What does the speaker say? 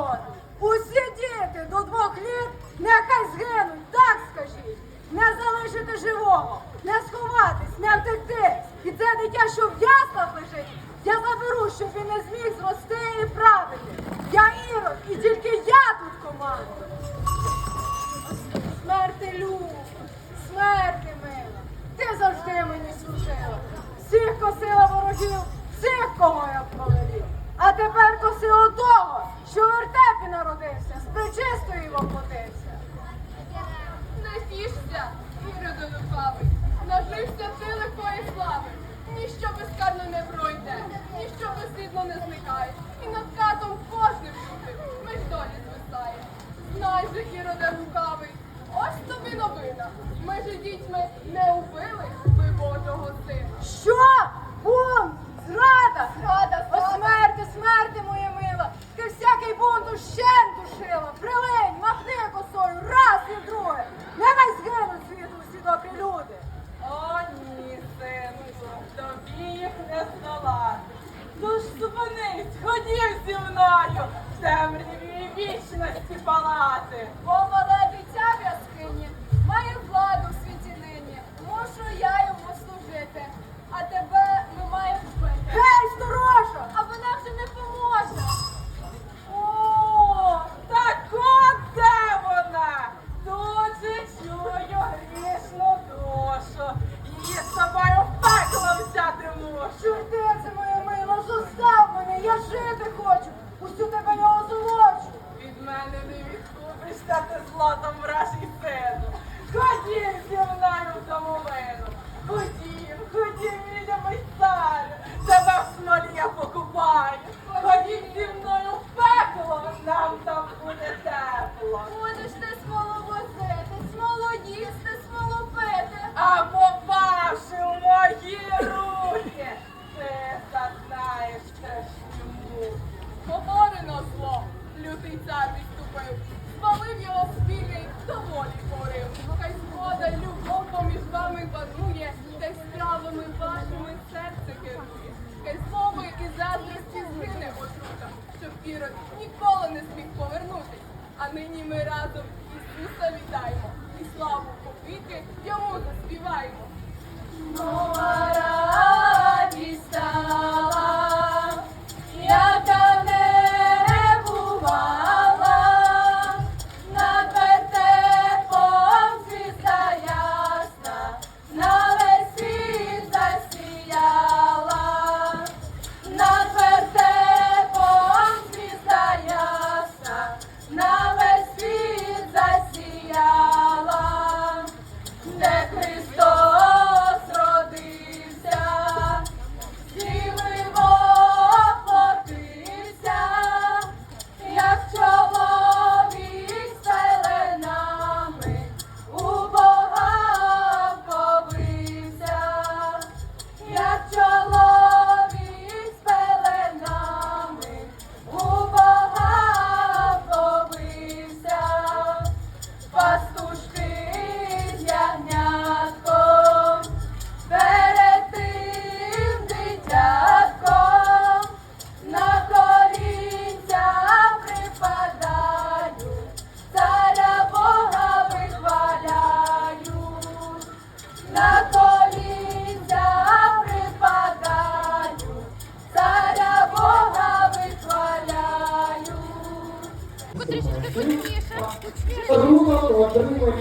трону. Усі діти до двох літ нехай згинуть, так скажіть. Не залишити живого, не сховатись, не втекти. І це дитя, що в яслах лежить, я заберу, щоб він не зміг зрости і правити. Я Ірод, і тільки я тут командую. Смерти люб, смерти мила, ти завжди мені служила. Всіх косила ворогів, всіх, кого я повелів. А тепер коси одного, що в вертепі народився, з причистою воплотився. Не тішся, Іроду лукавий, нажився ти легкої слави. Ніщо безкарно не пройде, ніщо безслідно не зникає. І над катом кожним любим меж долі звисає. Знай же, Іроде лукавий, ось тобі новина. Ми же дітьми не злотом вражий сину. Ходім зі мною в домовину. Ходім, ходім, мій любий царю. Тебе в смолі я покупаю. Ходім зі мною в пекло, нам там буде тепло. Будеш ти смолу возити, смолу їсти, смолу пити. А попавши в мої руки, ти зазнаєш страшні муки. Говорено зло, лютий цар відступив. Спалив його спільний, доволі порив. Хай згода, любов поміж вами панує, та й справами вашими серце керує. Хай злоби і заздрості згине отрута, щоб Ірод ніколи не зміг повернутись. А нині ми разом Ісуса вітаємо і славу повіки йому заспіваємо. Рука отримують.